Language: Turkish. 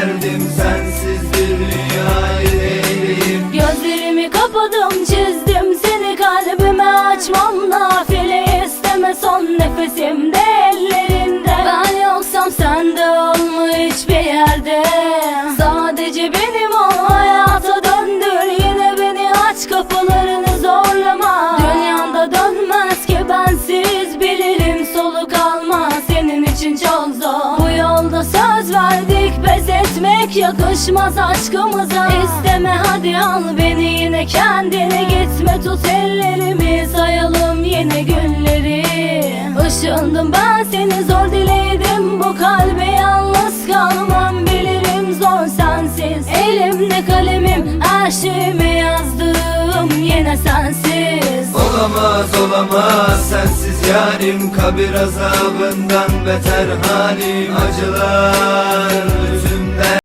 Derdim sensiz bir dünyayı değilim Gözlerimi kapadım çizdim seni kalbime. Açmam nafile isteme son nefesimde ellerinde. Ben yoksam sen de olma hiçbir yerde. Sadece benim ol hayata döndür. Yine beni aç kapılarını zorlama. Dünyanda dönmez ki bensiz bilirim soluk almaz söz verdik pes etmek yakışmaz aşkımıza. İsteme hadi al beni yine kendine. Gitme tut ellerimi sayalım yine günleri. Işındım ben seni zor diledim bu kalbe yalnız kalmam bilirim zor sensiz. Elimde kalemim her şeyimi yazdım yine sensiz. Olamaz olamaz sensiz yarim Kabir azabından beter halim Acılar